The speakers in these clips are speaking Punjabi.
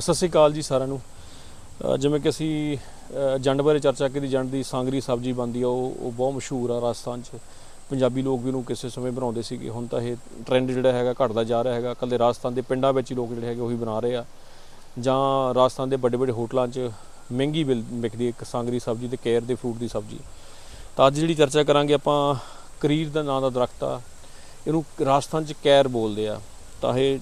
ਸਤਿ ਸ਼੍ਰੀ ਅਕਾਲ ਜੀ ਸਾਰਿਆਂ ਨੂੰ। ਜਿਵੇਂ ਕਿ ਅਸੀਂ ਜੰਡ ਬਾਰੇ ਚਰਚਾ ਕੀਤੀ, ਜੰਡ ਦੀ ਸਾਂਗਰੀ ਸਬਜ਼ੀ ਬਣਦੀ ਆ, ਉਹ ਉਹ ਬਹੁਤ ਮਸ਼ਹੂਰ ਆ ਰਾਜਸਥਾਨ 'ਚ। ਪੰਜਾਬੀ ਲੋਕ ਵੀ ਉਹਨੂੰ ਕਿਸੇ ਸਮੇਂ ਬਣਾਉਂਦੇ ਸੀਗੇ। ਹੁਣ ਤਾਂ ਇਹ ਟ੍ਰੈਂਡ ਜਿਹੜਾ ਹੈਗਾ ਘਟਦਾ ਜਾ ਰਿਹਾ ਹੈਗਾ। ਕੱਲੇ ਰਾਜਸਥਾਨ ਦੇ ਪਿੰਡਾਂ ਵਿੱਚ ਹੀ ਲੋਕ ਜਿਹੜੇ ਹੈਗੇ ਉਹੀ ਬਣਾ ਰਹੇ ਆ। ਜਾਂ ਰਾਜਸਥਾਨ ਦੇ ਵੱਡੇ ਵੱਡੇ ਹੋਟਲਾਂ 'ਚ ਮਹਿੰਗੀ ਵਿਕਦੀ ਇੱਕ ਸਾਂਗਰੀ ਸਬਜ਼ੀ ਤੇ ਕੇਰ ਦੇ ਫਰੂਟ ਦੀ ਸਬਜ਼ੀ। ਤਾਂ ਅੱਜ ਜਿਹੜੀ ਚਰਚਾ ਕਰਾਂਗੇ ਆਪਾਂ ਕਰੀਰ ਦਾ ਨਾਂ ਦਾ ਦਰਖਤ ਆ। ਇਹਨੂੰ ਰਾਜਸਥਾਨ 'ਚ ਕੈਰ ਬੋਲਦੇ ਆ। ਤਾਂ ਇਹ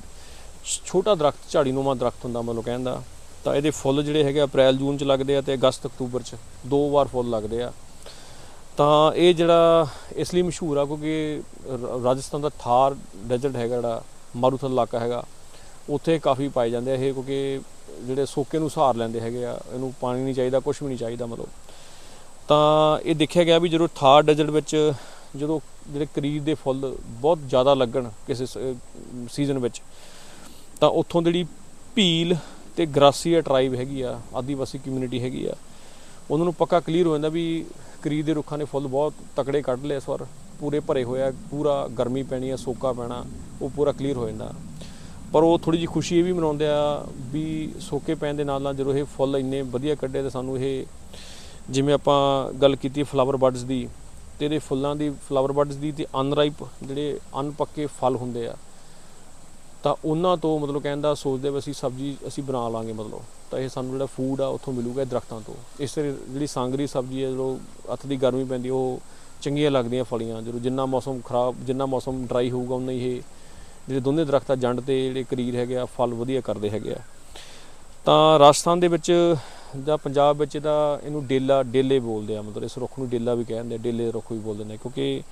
ਛੋਟਾ ਦਰਖਤ, ਝਾੜੀਨੁਮਾ ਦਰਖਤ ਹੁੰਦਾ ਮਤਲਬ ਕਹਿੰਦਾ ਤਾਂ ਇਹਦੇ ਫੁੱਲ ਜਿਹੜੇ ਹੈਗੇ ਆ ਅਪ੍ਰੈਲ, ਜੂਨ ਚ ਲੱਗਦੇ ਆ ਤੇ ਅਗਸਤ, ਅਕਤੂਬਰ ਚ ਦੋ ਵਾਰ ਫੁੱਲ ਲੱਗਦੇ ਆ। ਤਾਂ ਇਹ ਜਿਹੜਾ ਇਸ ਲਈ ਮਸ਼ਹੂਰ ਆ ਕਿਉਂਕਿ ਰ- ਰਾਜਸਥਾਨ ਦਾ ਥਾਰ ਡੈਜ਼ਰਟ ਹੈਗਾ ਜਿਹੜਾ, ਮਾਰੂਥਲ ਇਲਾਕਾ ਹੈਗਾ, ਉੱਥੇ ਕਾਫੀ ਪਾਏ ਜਾਂਦੇ ਆ ਇਹ ਕਿਉਂਕਿ ਜਿਹੜੇ ਸੋਕੇ ਨੂੰ ਸਹਾਰ ਲੈਂਦੇ ਹੈਗੇ ਆ, ਇਹਨੂੰ ਪਾਣੀ ਨਹੀਂ ਚਾਹੀਦਾ ਕੁਝ ਵੀ ਨਹੀਂ ਚਾਹੀਦਾ ਮਤਲਬ। ਤਾਂ ਇਹ ਦੇਖਿਆ ਗਿਆ ਵੀ ਜਦੋਂ ਥਾਰ ਡੈਜ਼ਰਟ ਵਿੱਚ ਜਦੋਂ ਜਿਹੜੇ ਕਰੀਬ ਦੇ ਫੁੱਲ ਬਹੁਤ ਜ਼ਿਆਦਾ ਲੱਗਣ ਕਿਸੇ ਸੀਜ਼ਨ ਵਿੱਚ ਤਾਂ ਉੱਥੋਂ ਜਿਹੜੀ ਭੀਲ ਤੇ ਗ੍ਰਾਸੀਆ ਟ੍ਰਾਈਬ ਹੈਗੀ ਆ, ਆਦੀਵਾਸੀ ਕਮਿਊਨਿਟੀ ਹੈਗੀ ਆ, ਉਹਨਾਂ ਨੂੰ ਪੱਕਾ ਕਲੀਅਰ ਹੋ ਜਾਂਦਾ ਵੀ ਕਰੀ ਦੇ ਰੁੱਖਾਂ ਨੇ ਫੁੱਲ ਬਹੁਤ ਤਕੜੇ ਕੱਢ ਲਏ ਇਸ ਵਾਰ, ਪੂਰੇ ਭਰੇ ਹੋਇਆ ਪੂਰਾ ਗਰਮੀ ਪੈਣੀ ਆ, ਸੋਕਾ ਪੈਣਾ, ਉਹ ਪੂਰਾ ਕਲੀਅਰ ਹੋ ਜਾਂਦਾ। ਪਰ ਉਹ ਥੋੜੀ ਜਿਹੀ ਖੁਸ਼ੀ ਇਹ ਵੀ ਮਨਾਉਂਦੇ ਆ ਵੀ ਸੋਕੇ ਪੈਣ ਦੇ ਨਾਲ ਨਾਲ ਜਦੋਂ ਇਹ ਫੁੱਲ ਇੰਨੇ ਵਧੀਆ ਕੱਢੇ ਤੇ ਸਾਨੂੰ ਇਹ ਜਿਵੇਂ ਆਪਾਂ ਗੱਲ ਕੀਤੀ ਫਲਾਵਰ ਬਡਸ ਦੀ, ਤੇ ਇਹਦੇ ਫੁੱਲਾਂ ਦੀ ਫਲਾਵਰ ਬਡਸ ਦੀ ਤੇ ਅਨਰਾਈਪ ਜਿਹੜੇ ਅਨਪੱਕੇ ਫਲ ਹੁੰਦੇ ਆ ਤਾਂ ਉਹਨਾਂ ਤੋਂ ਮਤਲਬ ਕਹਿੰਦਾ ਸੋਚਦੇ ਵੀ ਅਸੀਂ ਸਬਜ਼ੀ ਅਸੀਂ ਬਣਾ ਲਾਂਗੇ ਮਤਲਬ। ਤਾਂ ਇਹ ਸਾਨੂੰ ਜਿਹੜਾ ਫੂਡ ਆ, ਉੱਥੋਂ ਮਿਲੂਗਾ ਇਹ ਦਰਖਤਾਂ ਤੋਂ। ਇਸ ਤਰ੍ਹਾਂ ਜਿਹੜੀ ਸਾਂਗਰੀ ਸਬਜ਼ੀ ਹੈ, ਜਦੋਂ ਹੱਥ ਦੀ ਗਰਮੀ ਪੈਂਦੀ, ਉਹ ਚੰਗੀਆਂ ਲੱਗਦੀਆਂ ਫਲੀਆਂ। ਜਦੋਂ ਜਿੰਨਾ ਮੌਸਮ ਖਰਾਬ, ਜਿੰਨਾ ਮੌਸਮ ਡਰਾਈ ਹੋਊਗਾ, ਉਨਾ ਹੀ ਇਹ ਜਿਹੜੇ ਦੋਨੇ ਦਰਖਤ ਜੰਡ ਤੇ ਜਿਹੜੇ ਕਰੀਰ ਹੈਗੇ ਆ, ਫਲ ਵਧੀਆ ਕਰਦੇ ਹੈਗੇ ਆ। ਤਾਂ ਰਾਜਸਥਾਨ ਦੇ ਵਿੱਚ ਜਾਂ ਪੰਜਾਬ ਵਿੱਚ ਇਹਦਾ ਇਹਨੂੰ ਡੇਲਾ, ਡੇਲੇ ਬੋਲਦੇ ਆ। ਮਤਲਬ ਇਸ ਰੁੱਖ ਨੂੰ ਡੇਲਾ ਵੀ ਕਹਿੰਦੇ ਆ, ਡੇਲੇ ਰੁੱਖ ਵੀ ਬੋਲਦੇ ਨੇ। ਕਿਉਂਕਿ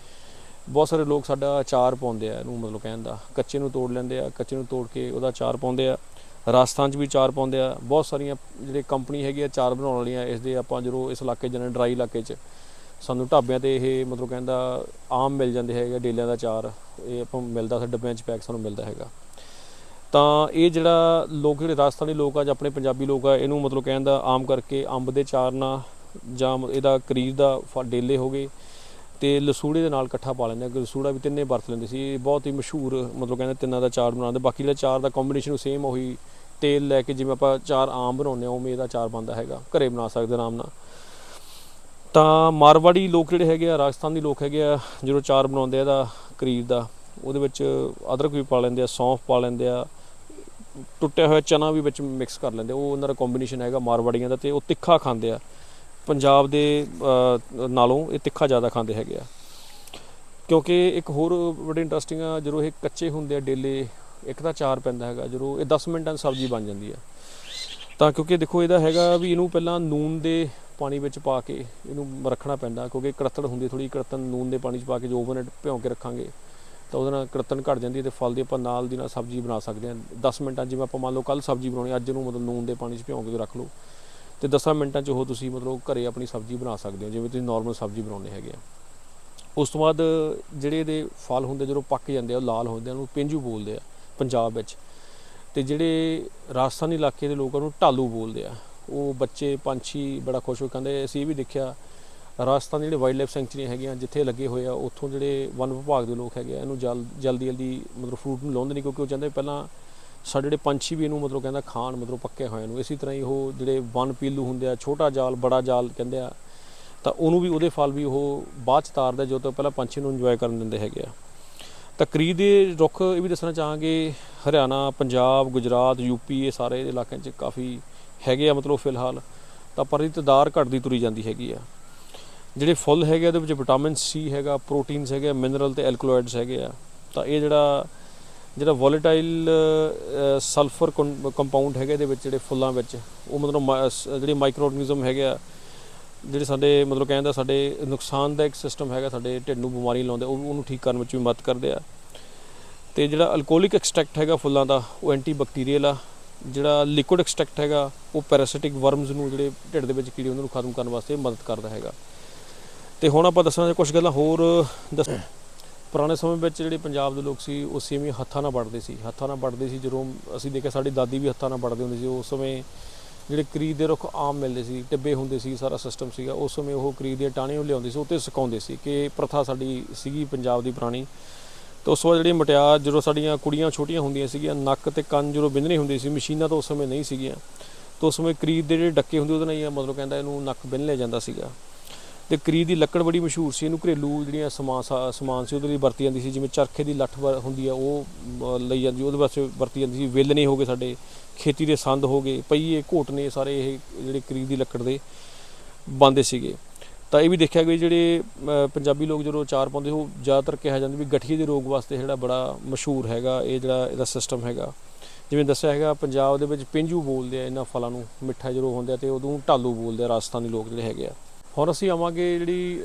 ਬਹੁਤ ਸਾਰੇ ਲੋਕ ਸਾਡਾ ਅਚਾਰ ਪਾਉਂਦੇ ਆ ਇਹਨੂੰ ਮਤਲਬ ਕਹਿਣ ਦਾ। ਕੱਚੇ ਨੂੰ ਤੋੜ ਲੈਂਦੇ ਆ, ਕੱਚੇ ਨੂੰ ਤੋੜ ਕੇ ਉਹਦਾ ਅਚਾਰ ਪਾਉਂਦੇ ਆ। ਰਾਜਸਥਾਨ 'ਚ ਵੀ ਅਚਾਰ ਪਾਉਂਦੇ ਆ। ਬਹੁਤ ਸਾਰੀਆਂ ਜਿਹੜੇ ਕੰਪਨੀ ਹੈਗੀ ਆ ਅਚਾਰ ਬਣਾਉਣ ਵਾਲੀਆਂ, ਇਸ ਦੇ ਆਪਾਂ ਜਦੋਂ ਇਸ ਇਲਾਕੇ ਜਨੇ ਡਰਾਈ ਇਲਾਕੇ 'ਚ, ਸਾਨੂੰ ਢਾਬਿਆਂ ਤੇ ਇਹ ਮਤਲਬ ਕਹਿੰਦਾ ਆਮ ਮਿਲ ਜਾਂਦੇ ਹੈਗੇ ਡੇਲਿਆਂ ਦਾ ਅਚਾਰ। ਇਹ ਆਪਾਂ ਮਿਲਦਾ ਸਾਡੇ ਡੱਬਿਆਂ 'ਚ ਪੈਕ ਸਾਨੂੰ ਮਿਲਦਾ ਹੈਗਾ। ਤਾਂ ਇਹ ਜਿਹੜਾ ਲੋਕ, ਜਿਹੜੇ ਰਾਜਸਥਾਨੀ ਲੋਕ ਆ ਜਾਂ ਆਪਣੇ ਪੰਜਾਬੀ ਲੋਕ ਆ, ਇਹਨੂੰ ਮਤਲਬ ਕਹਿੰਦਾ ਆਮ ਕਰਕੇ ਅੰਬ ਦੇ ਚਾਰ ਨਾਲ ਜਾਂ ਇਹਦਾ ਕਰੀਰ ਦਾ ਫ- ਡੇਲੇ ਹੋ ਗਏ। ਤੇ ਲਸੂੜੇ ਦੇ ਨਾਲ ਇਕੱਠਾ ਪਾ ਲੈਂਦੇ ਆ ਲਸੂੜਾ ਵੀ ਤਿੰਨੇ ਵਰਤ ਲੈਂਦੇ ਸੀ। ਇਹ ਬਹੁਤ ਹੀ ਮਸ਼ਹੂਰ, ਮਤਲਬ ਕਹਿੰਦੇ ਤਿੰਨਾਂ ਦਾ ਚਾਰ ਬਣਾਉਂਦੇ। ਬਾਕੀ ਜਿਹੜਾ ਚਾਰ ਦਾ ਕੰਬੀਨੇਸ਼ਨ ਸੇਮ ਉਹੀ ਤੇਲ ਲੈ ਕੇ ਜਿਵੇਂ ਆਪਾਂ ਚਾਰ ਆਮ ਬਣਾਉਂਦੇ ਆ ਉਵੇਂ ਇਹਦਾ ਚਾਰ ਬਣਦਾ ਹੈਗਾ। ਘਰੇ ਬਣਾ ਸਕਦੇ ਆਰਾਮ ਨਾਲ। ਤਾਂ ਮਾਰਵਾੜੀ ਲੋਕ ਜਿਹੜੇ ਹੈਗੇ ਆ, ਰਾਜਸਥਾਨ ਦੇ ਲੋਕ ਹੈਗੇ ਆ, ਜਦੋਂ ਚਾਰ ਬਣਾਉਂਦੇ ਆ ਇਹਦਾ ਕਰੀਰ ਦਾ, ਉਹਦੇ ਵਿੱਚ ਅਦਰਕ ਵੀ ਪਾ ਲੈਂਦੇ ਆ, ਸੌਂਫ ਪਾ ਲੈਂਦੇ ਆ, ਟੁੱਟਿਆ ਹੋਇਆ ਚਨਾ ਵੀ ਵਿੱਚ ਮਿਕਸ ਕਰ ਲੈਂਦੇ ਆ। ਉਹ ਉਹਨਾਂ ਦਾ ਕੰਬੀਨੇਸ਼ਨ ਹੈਗਾ ਮਾਰਵਾੜੀਆਂ ਦਾ ਤੇ ਉਹ ਤਿੱਖਾ ਖਾਂਦੇ ਆ। ਪੰਜਾਬ ਦੇ ਨਾਲੋਂ ਇਹ ਤਿੱਖਾ ਜ਼ਿਆਦਾ ਖਾਂਦੇ ਹੈਗੇ ਆ। ਕਿਉਂਕਿ ਇੱਕ ਹੋਰ ਬੜੀ ਇੰਟਰਸਟਿੰਗ ਆ, ਜਦੋਂ ਇਹ ਕੱਚੇ ਹੁੰਦੇ ਆ ਡੇਲੇ, ਇੱਕ ਤਾਂ ਚਾਰ ਪੈਂਦਾ ਹੈਗਾ, ਜਦੋਂ ਇਹ 10 ਮਿੰਟਾਂ 'ਚ ਸਬਜ਼ੀ ਬਣ ਜਾਂਦੀ ਆ। ਤਾਂ ਕਿਉਂਕਿ ਦੇਖੋ, ਇਹਦਾ ਹੈਗਾ ਵੀ ਇਹਨੂੰ ਪਹਿਲਾਂ ਨੂਨ ਦੇ ਪਾਣੀ ਵਿੱਚ ਪਾ ਕੇ ਇਹਨੂੰ ਰੱਖਣਾ ਪੈਂਦਾ, ਕਿਉਂਕਿ ਕੜਤੜ ਹੁੰਦੀ ਥੋੜੀ ਕੜਤਨ ਨੂਨ ਦੇ ਪਾਣੀ 'ਚ ਪਾ ਕੇ ਜੋ ਓਵਰਨਾਈਟ ਭਿਉਂ ਕੇ ਰੱਖਾਂਗੇ, ਤਾਂ ਉਹਦੇ ਨਾਲ ਕੜਤਨ ਘਟ ਜਾਂਦੀ ਹੈ ਤੇ ਫਲ ਦੀ ਆਪਾਂ ਨਾਲ ਦੀ ਨਾਲ ਸਬਜ਼ੀ ਬਣਾ ਸਕਦੇ ਹਾਂ 10 ਮਿੰਟਾਂ ਜਿਵੇਂ ਆਪਾਂ ਮੰਨ ਲਓ ਕੱਲ ਸਬਜ਼ੀ ਬਣਾਉਣੀ, ਅੱਜ ਨੂੰ ਮਤਲਬ ਨੂਨ ਦੇ ਪਾਣੀ 'ਚ ਭਿਉਂ ਕੇ ਰੱਖ ਲਓ। ਤੇ 10 ਮਿੰਟਾਂ 'ਚ ਉਹ ਤੁਸੀਂ ਮਤਲਬ ਘਰੇ ਆਪਣੀ ਸਬਜ਼ੀ ਬਣਾ ਸਕਦੇ ਹੋ, ਜਿਵੇਂ ਤੁਸੀਂ ਨਾਰਮਲ ਸਬਜ਼ੀ ਬਣਾਉਂਦੇ ਹੈਗੇ ਆ। ਉਸ ਤੋਂ ਬਾਅਦ ਜਿਹੜੇ ਇਹਦੇ ਫਲ ਹੁੰਦੇ, ਜਦੋਂ ਪੱਕ ਜਾਂਦੇ ਆ, ਉਹ ਲਾਲ ਹੁੰਦੇ ਆ, ਉਹਨੂੰ ਪਿੰਜੂ ਬੋਲਦੇ ਆ, ਪੰਜਾਬ ਵਿੱਚ। ਤੇ ਜਿਹੜੇ ਰਾਜਸਥਾਨੀ ਇਲਾਕੇ ਦੇ ਲੋਕਾਂ ਉਹਨੂੰ ਢਾਲੂ ਬੋਲਦੇ ਆ। ਉਹ ਬੱਚੇ, ਪੰਛੀ ਬੜਾ ਖੁਸ਼ ਹੋ ਕਹਿੰਦੇ, ਅਸੀਂ ਇਹ ਵੀ ਦੇਖਿਆ, ਰਾਜਸਥਾਨ ਜਿਹੜੇ ਵਾਈਲਡ ਲਾਈਫ ਸੈਂਚੁਰੀਆਂ ਹੈਗੀਆਂ, ਜਿੱਥੇ ਲੱਗੇ ਹੋਏ ਆ, ਉੱਥੋਂ ਜਿਹੜੇ ਵਨ ਵਿਭਾਗ ਦੇ ਲੋਕ ਹੈਗੇ ਆ, ਇਹਨੂੰ ਜਲ ਜਲਦੀ ਜਲਦੀ ਮਤਲਬ ਫਰੂਟ ਨੂੰ ਲਾਉਂਦੇ ਨਹੀਂ, ਕਿਉਂਕਿ ਉਹ ਚਾਹੁੰਦੇ ਪਹਿਲਾਂ ਸਾਡੇ ਜਿਹੜੇ ਪੰਛੀ ਵੀ ਇਹਨੂੰ ਮਤਲਬ ਕਹਿੰਦਾ ਖਾਣ ਮਤਲਬ ਪੱਕੇ ਹੋਏ ਨੂੰ ਇਸੇ ਤਰ੍ਹਾਂ ਹੀ ਉਹ ਜਿਹੜੇ ਵਨ ਪੀਲੂ ਹੁੰਦੇ ਆ ਛੋਟਾ ਜਾਲ ਬੜਾ ਜਾਲ ਕਹਿੰਦੇ ਆ ਤਾਂ ਉਹਨੂੰ ਵੀ ਉਹਦੇ ਫਲ ਵੀ ਉਹ ਬਾਅਦ ਚ ਤਾਰਦਾ ਜੋ ਤੋਂ ਪਹਿਲਾਂ ਪੰਛੀ ਨੂੰ ਇੰਜੋਏ ਕਰਨ ਦਿੰਦੇ ਹੈਗੇ ਆ। ਤਾਂ ਕਰੀ ਦੇ ਰੁੱਖ ਇਹ ਵੀ ਦੱਸਣਾ ਚਾਹਾਂਗੇ ਹਰਿਆਣਾ ਪੰਜਾਬ ਗੁਜਰਾਤ ਯੂਪੀ ਇਹ ਸਾਰੇ ਇਲਾਕਿਆਂ 'ਚ ਕਾਫੀ ਹੈਗੇ ਆ ਮਤਲਬ ਫਿਲਹਾਲ। ਤਾਂ ਪਰ ਇਹਦੀ ਤਾਦਾਰ ਘਟਦੀ ਤੁਰੀ ਜਾਂਦੀ ਹੈਗੀ ਆ। ਜਿਹੜੇ ਫੁੱਲ ਹੈਗੇ ਆ, ਉਹਦੇ ਵਿੱਚ ਵਿਟਾਮਿਨ ਸੀ ਹੈਗਾ ਪ੍ਰੋਟੀਨਸ ਹੈਗੇ ਮਿਨਰਲ ਤੇ ਐਲਕਲੋਇਡਸ ਹੈਗੇ ਆ। ਤਾਂ ਇਹ ਜਿਹੜਾ ਜਿਹੜਾ ਵੋਲੇਟਾਈਲ ਸਲਫਰ ਕੰਪਾਊਂਡ ਹੈਗੇ ਇਹਦੇ ਵਿੱਚ ਜਿਹੜੇ ਫੁੱਲਾਂ ਵਿੱਚ, ਉਹ ਮਤਲਬ ਮਾ- ਜਿਹੜੇ ਮਾਈਕਰੋ ਆਰਗੇਨਿਜ਼ਮ ਹੈਗੇ ਆ, ਜਿਹੜੇ ਸਾਡੇ ਮਤਲਬ ਕਹਿੰਦਾ ਸਾਡੇ ਨੁਕਸਾਨਦਾਇਕ ਸਿਸਟਮ ਹੈਗਾ, ਸਾਡੇ ਢਿੱਡ ਨੂੰ ਬਿਮਾਰੀ ਲਾਉਂਦੇ ਉਹ, ਉਹਨੂੰ ਠੀਕ ਕਰਨ ਵਿੱਚ ਵੀ ਮਦਦ ਕਰਦੇ ਆ। ਤੇ ਜਿਹੜਾ ਅਲਕੋਹਲਿਕ ਐਕਸਟ੍ਰੈਕਟ ਹੈਗਾ ਫੁੱਲਾਂ ਦਾ, ਉਹ ਐਂਟੀ ਬੈਕਟੀਰੀਅਲ ਆ। ਜਿਹੜਾ ਲਿਕੁਇਡ ਐਕਸਟ੍ਰੈਕਟ ਹੈਗਾ, ਉਹ ਪੈਰਾਸਿਟਿਕ ਵਰਮਸ ਨੂੰ ਜਿਹੜੇ ਢਿੱਡ ਦੇ ਵਿੱਚ ਕੀੜੇ ਉਹਨਾਂ ਨੂੰ ਖਤਮ ਕਰਨ ਵਾਸਤੇ ਮਦਦ ਕਰਦਾ ਹੈਗਾ। ਤੇ ਹੁਣ ਆਪਾਂ ਦੱਸਣਾ ਕੁਝ ਗੱਲਾਂ ਹੋਰ, ਦੱਸ ਪੁਰਾਣੇ ਸਮੇਂ ਵਿੱਚ ਜਿਹੜੇ ਪੰਜਾਬ ਦੇ ਲੋਕ ਸੀ, ਉਹ ਸੇਮੀ ਹੱਥਾਂ ਨਾਲ ਵੱਢਦੇ ਸੀ। ਹੱਥਾਂ ਨਾਲ ਵੱਢਦੇ ਸੀ ਜਦੋਂ ਅਸੀਂ ਦੇਖਿਆ ਸਾਡੀ ਦਾਦੀ ਵੀ ਹੱਥਾਂ ਨਾਲ ਵੱਢਦੇ ਹੁੰਦੇ ਸੀ। ਉਸ ਸਮੇਂ ਜਿਹੜੇ ਕਰੀਦ ਦੇ ਰੁੱਖ ਆਮ ਮਿਲਦੇ ਸੀ, ਟਿੱਬੇ ਹੁੰਦੇ ਸੀ, ਸਾਰਾ ਸਿਸਟਮ ਸੀਗਾ। ਉਸ ਸਮੇਂ ਉਹ ਕਰੀਦ ਦੀਆਂ ਟਾਹਣੀਆਂ ਨੂੰ ਲਿਆਉਂਦੇ ਸੀ ਉੱਤੇ ਸੁਕਾਉਂਦੇ ਸੀ ਕਿ ਪ੍ਰਥਾ ਸਾਡੀ ਸੀਗੀ ਪੰਜਾਬ ਦੀ ਪੁਰਾਣੀ। ਤੇ ਉਸ ਤੋਂ ਬਾਅਦ ਜਿਹੜੀ ਮਟਿਆ, ਜਦੋਂ ਸਾਡੀਆਂ ਕੁੜੀਆਂ ਛੋਟੀਆਂ ਹੁੰਦੀਆਂ ਸੀਗੀਆਂ, ਨੱਕ ਤੇ ਕੰਨ ਜਦੋਂ ਬਿੰਨਣੀ ਹੁੰਦੀ ਸੀ, ਮਸ਼ੀਨਾਂ ਤਾਂ ਉਸ ਸਮੇਂ ਨਹੀਂ ਸੀਗੀਆਂ। ਤਾਂ ਉਸ ਸਮੇਂ ਕਰੀਦ ਦੇ ਜਿਹੜੇ ਡੱਕੇ ਹੁੰਦੇ, ਉਹਦੇ ਨਾਲ ਹੀ ਮਤਲਬ ਕਹਿੰਦਾ ਇਹਨੂੰ ਨੱਕ ਬਿੰਨ ਲਿਆ ਜਾਂਦਾ ਸੀਗਾ। ਤੇ ਕਰੀ ਦੀ ਲੱਕੜ ਬੜੀ ਮਸ਼ਹੂਰ ਸੀ। ਇਹਨੂੰ ਘਰੇਲੂ ਜਿਹੜੀਆਂ ਸਮਾਨ ਸਾ- ਸਮਾਨ ਸੀ, ਉਹਦੇ ਲਈ ਵਰਤੀ ਜਾਂਦੀ ਸੀ। ਜਿਵੇਂ ਚਰਖੇ ਦੀ ਲੱਠ ਵ- ਹੁੰਦੀ ਆ, ਉਹ ਲਈ ਜਾਂਦੀ, ਉਹਦੇ ਵਾਸਤੇ ਵਰਤੀ ਜਾਂਦੀ ਸੀ। ਵੇਲਣੇ ਹੋ ਗਏ ਸਾਡੇ, ਖੇਤੀ ਦੇ ਸੰਦ ਹੋ ਗਏ ਪਈਏ ਘੋਟਨੇ ਸਾਰੇ ਇਹ ਜਿਹੜੇ ਕਰੀ ਦੀ ਲੱਕੜ ਦੇ ਬੰਦੇ ਸੀਗੇ। ਤਾਂ ਇਹ ਵੀ ਦੇਖਿਆ ਗਿਆ ਵੀ ਜਿਹੜੇ ਪੰਜਾਬੀ ਲੋਕ ਜਦੋਂ ਚਾਰ ਪਾਉਂਦੇ, ਉਹ ਜ਼ਿਆਦਾਤਰ ਕਿਹਾ ਜਾਂਦਾ ਵੀ ਗਠੀਏ ਦੇ ਰੋਗ ਵਾਸਤੇ ਜਿਹੜਾ ਬੜਾ ਮਸ਼ਹੂਰ ਹੈਗਾ, ਇਹ ਜਿਹੜਾ ਇਹਦਾ ਸਿਸਟਮ ਹੈਗਾ। ਜਿਵੇਂ ਦੱਸਿਆ ਹੈਗਾ, ਪੰਜਾਬ ਦੇ ਵਿੱਚ ਪਿੰਜੂ ਬੋਲਦੇ ਆ, ਇਹਨਾਂ ਫਲਾਂ ਨੂੰ, ਮਿੱਠਾ ਜਦੋਂ ਹੁੰਦਾ ਆ ਤੇ ਉਦੋਂ ਢਾਲੂ ਬੋਲਦੇ ਆ, ਰਾਜਸਥਾਨੀ ਲੋਕ ਜਿਹੜੇ ਹੈਗੇ ਆ। ਹੁਣ ਅਸੀਂ ਆਵਾਂਗੇ ਜਿਹੜੀ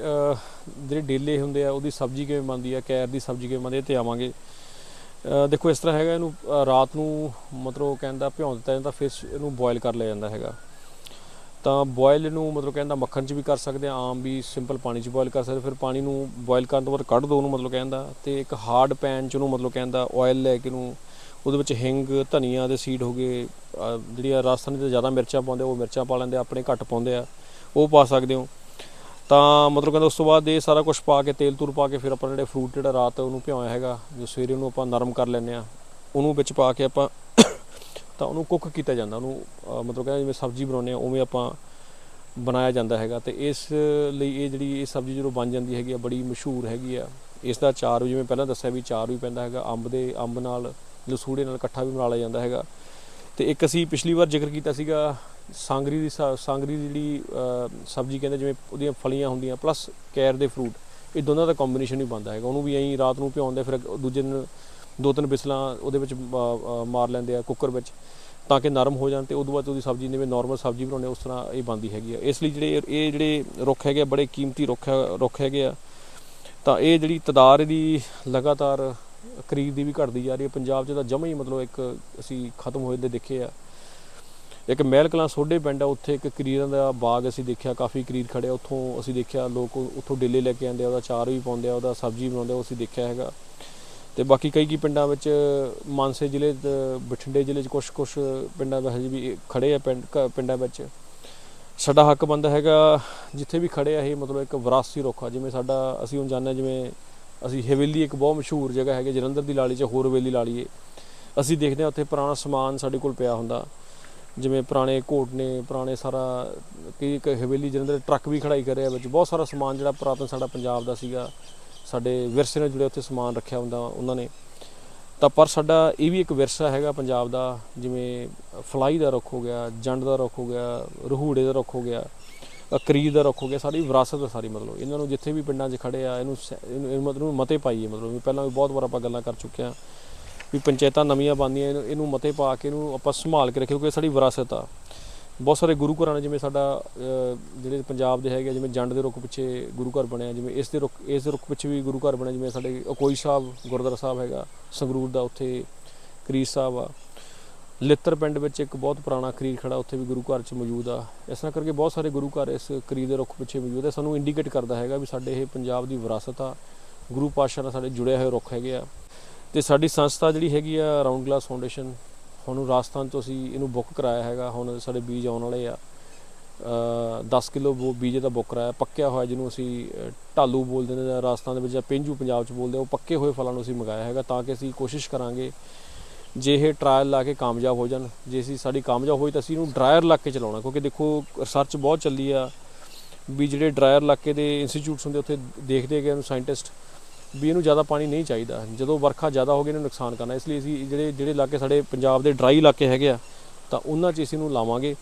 ਜਿਹੜੇ ਡੇਲੇ ਹੁੰਦੇ ਆ ਉਹਦੀ ਸਬਜ਼ੀ ਕਿਵੇਂ ਬਣਦੀ ਆ ਕੈਰ ਦੀ ਸਬਜ਼ੀ ਕਿਵੇਂ ਬਣਦੀ ਆ ਤੇ ਆਵਾਂਗੇ। ਦੇਖੋ ਇਸ ਤਰ੍ਹਾਂ ਹੈਗਾ ਇਹਨੂੰ ਰਾਤ ਨੂੰ ਮਤਲਬ ਕਹਿੰਦਾ ਭਿਉਂ ਦਿੱਤਾ ਜਾਂਦਾ ਫਿਰ ਇਹਨੂੰ ਬੋਇਲ ਕਰ ਲਿਆ ਜਾਂਦਾ ਹੈਗਾ। ਤਾਂ ਬੋਇਲ ਇਹਨੂੰ ਮਤਲਬ ਕਹਿੰਦਾ ਮੱਖਣ 'ਚ ਵੀ ਕਰ ਸਕਦੇ ਆ ਆਮ ਵੀ ਸਿੰਪਲ ਪਾਣੀ 'ਚ ਬੋਇਲ ਕਰ ਸਕਦੇ ਫਿਰ ਪਾਣੀ ਨੂੰ ਬੋਇਲ ਕਰਨ ਤੋਂ ਬਾਅਦ ਕੱਢ ਦੋ ਉਹਨੂੰ ਮਤਲਬ ਕਹਿੰਦਾ ਤੇ ਇੱਕ ਹਾਰਡ ਪੈਨ 'ਚ ਉਹਨੂੰ ਮਤਲਬ ਕਹਿੰਦਾ ਆਇਲ ਲੈ ਕੇ ਉਹਨੂੰ ਉਹਦੇ ਵਿੱਚ ਹਿੰਗ ਧਨੀਆ ਦੇ ਸੀਡ ਹੋ ਗਏ ਜਿਹੜੀਆਂ ਰਾਜਸਥਾਨੀ ਤੇ ਜ਼ਿਆਦਾ ਮਿਰਚਾਂ ਪਾਉਂਦੇ ਆ, ਉਹ ਮਿਰਚਾਂ ਪਾ ਲੈਂਦੇ ਆਪਣੇ ਘੱਟ ਪਾਉਂਦੇ ਆ ਉਹ ਪਾ ਸਕਦੇ ਹੋ। ਤਾਂ ਮਤਲਬ ਕਹਿੰਦਾ ਉਸ ਤੋਂ ਬਾਅਦ ਇਹ ਸਾਰਾ ਕੁਝ ਪਾ ਕੇ, ਤੇਲ ਤੂਰ ਪਾ ਕੇ ਫਿਰ ਆਪਾਂ ਜਿਹੜੇ ਫਰੂਟ ਜਿਹੜਾ ਰਾਤ ਉਹਨੂੰ ਭਿਉਂਇਆ ਹੈਗਾ, ਜੋ ਸਵੇਰੇ ਉਹਨੂੰ ਆਪਾਂ ਨਰਮ ਕਰ ਲੈਂਦੇ ਆ ਉਹਨੂੰ ਵਿੱਚ ਪਾ ਕੇ ਆਪਾਂ ਤਾਂ ਉਹਨੂੰ ਕੁੱਕ ਕੀਤਾ ਜਾਂਦਾ, ਉਹਨੂੰ ਮਤਲਬ ਕਹਿੰਦਾ ਜਿਵੇਂ ਸਬਜ਼ੀ ਬਣਾਉਂਦੇ ਆ ਉਵੇਂ ਆਪਾਂ ਬਣਾਇਆ ਜਾਂਦਾ ਹੈਗਾ ਤੇ ਇਸ ਲਈ ਇਹ ਜਿਹੜੀ ਇਹ ਸਬਜ਼ੀ ਜਦੋਂ ਬਣ ਜਾਂਦੀ ਹੈਗੀ ਆ, ਬੜੀ ਮਸ਼ਹੂਰ ਹੈਗੀ ਆ। ਇਸ ਦਾ ਚਾਰ, ਜਿਵੇਂ ਪਹਿਲਾਂ ਦੱਸਿਆ ਵੀ ਚਾਰ ਵੀ ਪੈਂਦਾ ਹੈਗਾ, ਅੰਬ ਦੇ, ਅੰਬ ਨਾਲ, ਲਸੂੜੇ ਨਾਲ ਇਕੱਠਾ ਵੀ ਬਣਾ ਲਿਆ ਜਾਂਦਾ ਹੈਗਾ। ਤੇ ਇੱਕ ਅਸੀਂ ਪਿਛਲੀ ਵਾਰ ਜ਼ਿਕਰ ਕੀਤਾ ਸੀਗਾ ਸਾਂਗਰੀ ਦੀ ਸ- ਸਾਂਗਰੀ ਦੀ ਜਿਹੜੀ ਸਬਜ਼ੀ ਕਹਿੰਦੇ ਜਿਵੇਂ ਉਹਦੀਆਂ ਫਲੀਆਂ ਹੁੰਦੀਆਂ ਪਲੱਸ ਕੈਰ ਦੇ ਫਰੂਟ ਇਹ ਦੋਨਾਂ ਦਾ ਕੰਬੀਨੇਸ਼ਨ ਹੀ ਬਣਦਾ ਹੈਗਾ। ਉਹਨੂੰ ਵੀ ਐਂ ਰਾਤ ਨੂੰ ਭਿਉਂਦੇ ਫਿਰ ਦੂਜੇ ਦਿਨ ਦੋ ਤਿੰਨ ਬਿਸਲਾਂ ਉਹਦੇ ਵਿੱਚ ਮਾਰ ਲੈਂਦੇ ਆ ਕੁੱਕਰ ਵਿੱਚ ਤਾਂ ਕਿ ਨਰਮ ਹੋ ਜਾਣ ਤੇ ਉਦੋਂ ਬਾਅਦ ਉਹਦੀ ਸਬਜ਼ੀ ਜਿਵੇਂ ਨਾਰਮਲ ਸਬਜ਼ੀ ਬਣਾਉਂਦੇ ਉਸ ਤਰ੍ਹਾਂ ਇਹ ਬਣਦੀ ਹੈਗੀ ਆ। ਇਸ ਲਈ ਜਿਹੜੇ ਇਹ ਜਿਹੜੇ ਰੁੱਖ ਹੈਗੇ ਆ, ਬੜੇ ਕੀਮਤੀ ਰੁੱਖ ਰੁੱਖ ਹੈਗੇ ਆ। ਤਾਂ ਇਹ ਜਿਹੜੀ ਤਦਾਰ ਇਹਦੀ ਲਗਾਤਾਰ ਕਰੀਬ ਦੀ ਵੀ ਘਟਦੀ ਜਾ ਰਹੀ ਹੈ ਪੰਜਾਬ 'ਚ ਤਾਂ ਜਮਾ ਹੀ ਮਤਲਬ ਇੱਕ ਅਸੀਂ ਖਤਮ ਹੋਏ ਦੇ ਦੇਖੇ ਆ। ਇੱਕ ਮਹਿਲ ਕਲਾਂ ਸੋਢੇ ਪਿੰਡ ਆ, ਉੱਥੇ ਇੱਕ ਕਰੀਰਾਂ ਦਾ ਬਾਗ ਅਸੀਂ ਦੇਖਿਆ, ਕਾਫੀ ਕਰੀਰ ਖੜੇ ਉੱਥੋਂ ਅਸੀਂ ਦੇਖਿਆ, ਲੋਕ ਉੱਥੋਂ ਡੇਲੇ ਲੈ ਕੇ ਆਉਂਦੇ ਆ, ਉਹਦਾ ਚਾਰ ਵੀ ਪਾਉਂਦੇ ਆ, ਉਹਦਾ ਸਬਜ਼ੀ ਬਣਾਉਂਦੇ ਆ, ਉਹ ਅਸੀਂ ਦੇਖਿਆ ਹੈਗਾ। ਤੇ ਬਾਕੀ ਕਈ ਕੀ ਪਿੰਡਾਂ ਵਿੱਚ ਮਾਨਸੇ ਜ਼ਿਲ੍ਹੇ ਤੇ ਬਠਿੰਡੇ ਜ਼ਿਲ੍ਹੇ 'ਚ ਕੁਝ ਕੁਝ ਪਿੰਡਾਂ ਵਿੱਚ ਵੀ ਖੜੇ ਆ ਪਿੰਡ ਕ- ਪਿੰਡਾਂ ਵਿੱਚ। ਸਾਡਾ ਹੱਕ ਬੰਦਾ ਹੈਗਾ ਜਿੱਥੇ ਵੀ ਖੜੇ ਆ, ਇਹ ਮਤਲਬ ਇੱਕ ਵਿਰਾਸਤੀ ਰੁੱਖ ਆ। ਜਿਵੇਂ ਸਾਡਾ, ਅਸੀਂ ਹੁਣ ਜਾਣਦੇ ਹਾਂ ਜਿਵੇਂ ਅਸੀਂ ਹਵੇਲੀ ਇੱਕ ਬਹੁਤ ਮਸ਼ਹੂਰ ਜਗ੍ਹਾ ਹੈਗੀ, ਜਲੰਧਰ ਦੀ ਲਾਲੀ 'ਚ ਹੋਰ ਹਵੇਲੀ ਲਾਲੀਏ ਅਸੀਂ ਦੇਖਦੇ ਹਾਂ ਉੱਥੇ ਪੁਰਾਣਾ ਸਮਾਨ ਸਾਡੇ ਕੋਲ ਪਿਆ ਹੁੰਦਾ। ਜਿਵੇਂ ਪੁਰਾਣੇ ਘੋਟ ਨੇ ਪੁਰਾਣੇ ਸਾਰਾ ਕਈ ਇੱਕ ਹਵੇਲੀ ਜਲੰਧਰ ਟਰੱਕ ਵੀ ਖੜਾਈ ਕਰਿਆ ਵਿੱਚ ਬਹੁਤ ਸਾਰਾ ਸਮਾਨ ਜਿਹੜਾ ਪੁਰਾਤਨ ਸਾਡਾ ਪੰਜਾਬ ਦਾ ਸੀਗਾ ਸਾਡੇ ਵਿਰਸੇ ਨਾਲ ਜੁੜਿਆ ਉੱਥੇ ਸਮਾਨ ਰੱਖਿਆ ਹੁੰਦਾ ਉਹਨਾਂ ਨੇ। ਤਾਂ ਪਰ ਸਾਡਾ ਇਹ ਵੀ ਇੱਕ ਵਿਰਸਾ ਹੈਗਾ ਪੰਜਾਬ ਦਾ ਜਿਵੇਂ ਫਲਾਈ ਦਾ ਰੁੱਖ ਹੋ ਗਿਆ ਜੰਡ ਦਾ ਰੁੱਖ ਹੋ ਗਿਆ ਰਹੂੜੇ ਦਾ ਰੁੱਖ ਹੋ ਗਿਆ ਅ, ਦਾ ਰੁੱਖ ਹੋ ਗਿਆ ਸਾਡੀ ਵਿਰਾਸਤ ਹੈ ਸਾਰੀ ਮਤਲਬ। ਇਹਨਾਂ ਨੂੰ ਜਿੱਥੇ ਵੀ ਪਿੰਡਾਂ 'ਚ ਖੜੇ ਆ ਇਹਨੂੰ ਸ- ਇਹਨੂੰ ਮਤਲਬ ਮਤੇ ਪਾਈਏ ਮਤਲਬ। ਵੀ ਪਹਿਲਾਂ ਵੀ ਬਹੁਤ ਵਾਰ ਆਪਾਂ ਗੱਲਾਂ ਕਰ ਚੁੱਕੇ ਆ ਵੀ ਪੰਚਾਇਤਾਂ ਨਵੀਆਂ ਬਣਦੀਆਂ ਇਹਨੂੰ ਮਤੇ ਪਾ ਕੇ ਇਹਨੂੰ ਆਪਾਂ ਸੰਭਾਲ ਕੇ ਰੱਖਿਓ ਕਿਉਂਕਿ ਸਾਡੀ ਵਿਰਾਸਤ ਆ। ਬਹੁਤ ਸਾਰੇ ਗੁਰੂ ਘਰਾਂ ਨੇ ਜਿਵੇਂ ਸਾਡਾ ਜਿਹੜੇ ਪੰਜਾਬ ਦੇ ਹੈਗੇ ਆ, ਜਿਵੇਂ ਜੰਡ ਦੇ ਰੁੱਖ ਪਿੱਛੇ ਗੁਰੂ ਘਰ ਬਣਿਆ ਜਿਵੇਂ ਇਸ ਦੇ ਰੁੱਖ ਇਸ ਦੇ ਰੁੱਖ ਪਿੱਛੇ ਵੀ ਗੁਰੂ ਘਰ ਬਣਿਆ ਜਿਵੇਂ ਸਾਡੇ ਅਕੋਈ ਸਾਹਿਬ ਗੁਰਦੁਆਰਾ ਸਾਹਿਬ ਹੈਗਾ ਸੰਗਰੂਰ ਦਾ ਉੱਥੇ ਕਰੀਰ ਸਾਹਿਬ ਆ। ਲਿੱਤਰ ਪਿੰਡ ਵਿੱਚ ਇੱਕ ਬਹੁਤ ਪੁਰਾਣਾ ਕਰੀਰ ਖੜਾ ਉੱਥੇ ਵੀ ਗੁਰੂ ਘਰ 'ਚ ਮੌਜੂਦ ਆ। ਇਸ ਤਰ੍ਹਾਂ ਕਰਕੇ ਬਹੁਤ ਸਾਰੇ ਗੁਰੂ ਘਰ ਇਸ ਕਰੀਰ ਦੇ ਰੁੱਖ ਪਿੱਛੇ ਮੌਜੂਦ ਹੈ ਸਾਨੂੰ ਇੰਡੀਕੇਟ ਕਰਦਾ ਹੈਗਾ ਵੀ ਸਾਡੇ ਇਹ ਪੰਜਾਬ ਦੀ ਵਿਰਾਸਤ ਆ। ਗੁਰੂ ਪਾਤਸ਼ਾਹ ਨਾਲ ਸਾਡੇ ਜੁੜੇ ਹੋਏ ਰੁੱਖ ਹੈਗੇ ਆ। ਤੇ ਸਾਡੀ ਸੰਸਥਾ ਜਿਹੜੀ ਹੈਗੀ ਆ ਰਾਉਂਡ ਗਲਾਸ ਫਾਊਂਡੇਸ਼ਨ ਹੁਣ ਰਾਜਸਥਾਨ ਤੋਂ ਅਸੀਂ ਇਹਨੂੰ ਬੁੱਕ ਕਰਾਇਆ ਹੈਗਾ। ਹੁਣ ਸਾਡੇ ਬੀਜ ਆਉਣ ਵਾਲੇ ਆ। ਅ 10 ਕਿਲੋ ਬੀਜ ਦਾ ਬੁੱਕ ਕਰਾਇਆ। ਪੱਕਿਆ ਹੋਇਆ ਜਿਹਨੂੰ ਅਸੀਂ ਢਾਲੂ ਬੋਲਦੇ ਨੇ ਜਾਂ ਰਾਜਸਥਾਨ ਦੇ ਵਿੱਚ ਜਾਂ ਪੇਂਜੂ ਪੰਜਾਬ 'ਚ ਬੋਲਦੇ ਆ, ਉਹ ਪੱਕੇ ਹੋਏ ਫਲਾਂ ਨੂੰ ਅਸੀਂ ਮੰਗਾਇਆ ਹੈਗਾ ਤਾਂ ਕਿ ਅਸੀਂ ਕੋਸ਼ਿਸ਼ ਕਰਾਂਗੇ ਜੇ ਇਹ ਟਰਾਇਲ ਲਾ ਕੇ ਕਾਮਯਾਬ ਹੋ ਜਾਣ। ਜੇ ਅਸੀਂ ਸਾਡੀ ਕਾਮਯਾਬ ਹੋਈ ਤਾਂ ਅਸੀਂ ਇਹਨੂੰ ਡਰਾਇਰ ਲਾ ਕੇ ਚਲਾਉਣਾ, ਕਿਉਂਕਿ ਦੇਖੋ ਰਿਸਰਚ ਬਹੁਤ ਚੱਲੀ ਆ। ਵੀ ਜਿਹੜੇ ਡਰਾਇਰ ਇਲਾਕੇ ਦੇ ਇੰਸਟੀਚਿਊਟਸ ਹੁੰਦੇ, ਉੱਥੇ ਦੇਖਦੇ ਗਏ ਇਹਨੂੰ ਸਾਇੰਟਿਸਟ ਵੀ ਇਹਨੂੰ ਜ਼ਿਆਦਾ ਪਾਣੀ ਨਹੀਂ ਚਾਹੀਦਾ। ਜਦੋਂ ਵਰਖਾ ਜ਼ਿਆਦਾ ਹੋ ਗਈ, ਇਹਨੂੰ ਨੁਕਸਾਨ ਕਰਨਾ। ਇਸ ਲਈ ਅਸੀਂ ਜਿਹੜੇ ਜਿਹੜੇ ਇਲਾਕੇ ਸਾਡੇ ਪੰਜਾਬ ਦੇ ਡਰਾਈ ਇਲਾਕੇ ਹੈਗੇ ਆ, ਤਾਂ ਉਹਨਾਂ 'ਚ ਇਸ ਨੂੰ ਲਾਵਾਂਗੇ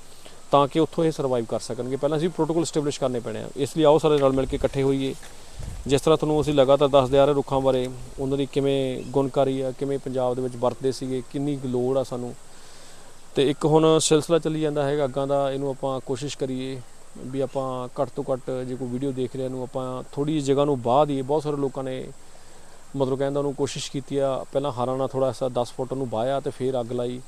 ਤਾਂ ਕਿ ਉੱਥੋਂ ਇਹ ਸਰਵਾਈਵ ਕਰ ਸਕਣਗੇ। ਪਹਿਲਾਂ ਅਸੀਂ ਪ੍ਰੋਟੋਕੋਲ ਸਟੈਬਲਿਸ਼ ਕਰਨੇ ਪੈਣੇ ਆ। ਇਸ ਲਈ ਆਓ ਸਾਰੇ ਰਲ ਮਿਲ ਕੇ ਇਕੱਠੇ ਹੋਈਏ। ਜਿਸ ਤਰ੍ਹਾਂ ਤੁਹਾਨੂੰ ਅਸੀਂ ਲਗਾਤਾਰ ਦੱਸਦੇ ਆ ਰਹੇ ਰੁੱਖਾਂ ਬਾਰੇ, ਉਹਨਾਂ ਦੀ ਕਿਵੇਂ ਗੁਣਕਾਰੀ ਆ, ਕਿਵੇਂ ਪੰਜਾਬ ਦੇ ਵਿੱਚ ਵਰਤਦੇ ਸੀਗੇ, ਕਿੰਨੀ ਕੁ ਲੋੜ ਆ ਸਾਨੂੰ। ਤੇ ਇੱਕ ਹੁਣ ਸਿਲਸਿਲਾ ਚੱਲੀ ਜਾਂਦਾ ਹੈਗਾ, ਅੱਗਾਂ ਦਾ, ਇਹਨੂੰ ਆਪਾਂ ਕੋਸ਼ਿਸ਼ ਕਰੀਏ ਵੀ ਆਪਾਂ ਘੱਟ ਤੋਂ ਘੱਟ ਜੇ ਕੋਈ ਵੀਡੀਓ ਦੇਖ ਰਿਹਾ ਨੂੰ ਆਪਾਂ ਥੋੜੀ ਜਿਹੀ ਜਗ੍ਹਾ ਨੂੰ ਬਾਹ ਦਈਏ ਬਹੁਤ ਸਾਰੇ ਲੋਕਾਂ ਨੇ ਮਤਲਬ ਕਹਿੰਦਾ ਉਹਨੂੰ ਕੋਸ਼ਿਸ਼ ਕੀਤੀ ਆ, ਪਹਿਲਾਂ ਹਰਾਣਾ ਨਾਲ ਥੋੜਾ ਸਾ 10 ਫੁੱਟ ਨੂੰ ਬਾਇਆ ਤੇ ਫਿਰ ਅੱਗ ਲਾਈ।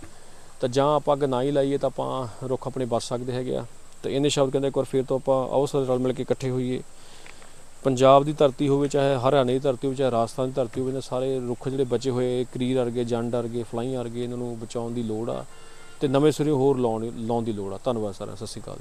ਤਾਂ ਜਾਂ ਆਪਾਂ ਅੱਗ ਨਾ ਹੀ ਲਾਈਏ ਤਾਂ ਆਪਾਂ ਰੁੱਖ ਆਪਣੇ ਬਚ ਸਕਦੇ ਹੈਗੇ ਆ। ਤੇ ਇਹਨੇ ਸ਼ਬਦ ਕਹਿੰਦੇ ਇੱਕ ਵਾਰ ਫਿਰ ਤੋਂ ਆਪਾਂ ਆਓ ਸਾਰੇ ਰਲ ਮਿਲ ਕੇ ਇਕੱਠੇ ਹੋਈਏ। ਪੰਜਾਬ ਦੀ ਧਰਤੀ ਹੋਵੇ, ਚਾਹੇ ਹਰਿਆਣੇ ਦੀ ਧਰਤੀ ਹੋਵੇ, ਚਾਹੇ ਰਾਜਸਥਾਨ ਦੀ ਧਰਤੀ ਹੋਵੇ, ਇਹਨਾਂ ਸਾਰੇ ਰੁੱਖ ਜਿਹੜੇ ਬਚੇ ਹੋਏ ਕਰੀਰ ਵਰਗੇ ਜੰਡ ਵਰਗੇ ਫਲਾਈ ਵਰਗੇ ਇਹਨਾਂ ਨੂੰ ਬਚਾਉਣ ਦੀ ਲੋੜ ਆ ਤੇ ਨਵੇਂ ਸਿਰੇ ਹੋਰ ਲਾਉਣ ਲਾਉਣ ਦੀ ਲੋੜ ਆ। ਧੰਨਵਾਦ ਸਾਰਿਆਂ ਸਤਿ ਸ਼੍ਰੀ ਅਕਾਲ